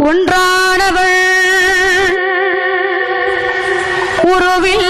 ஒன்றானவள் உறவில்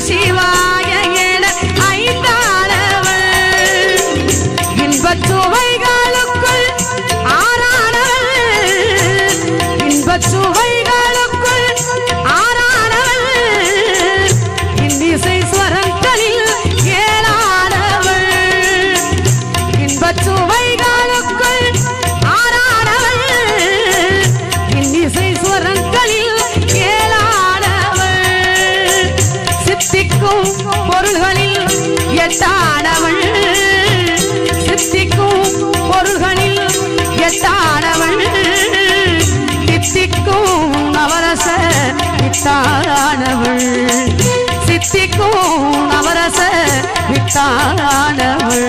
See Shiva. பொருள்களில் எட்டானவள் சித்திக்கும் பொருள்களில் எட்டானவள் தித்திக்கும் நவரச வித்தானவள் சித்திக்கும் நவரச வித்தானவள்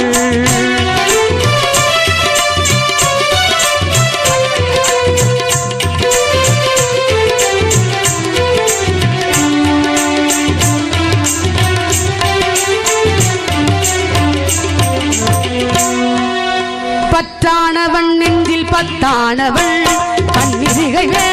பற்றானவன் நெஞ்சில் பத்தானவள் கண்ணிதிகைகள்